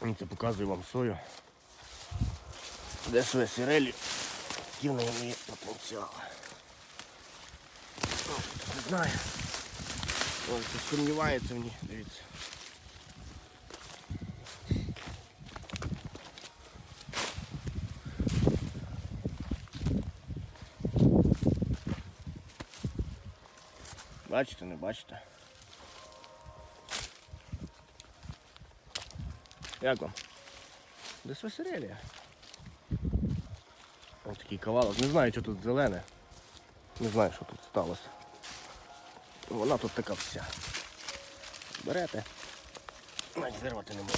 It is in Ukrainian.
Це показую вам сою. Де своє сирелі, який в неї є потенціал. Не знаю. Ось сумнівається в ній, дивіться. Бачите, не бачите? Як вам? Десь веселія. Ось такий кавалок. Не знаю, що тут зелене. Не знаю, що тут сталося. Вона тут така вся. Берете. Навіть зірвати не можна.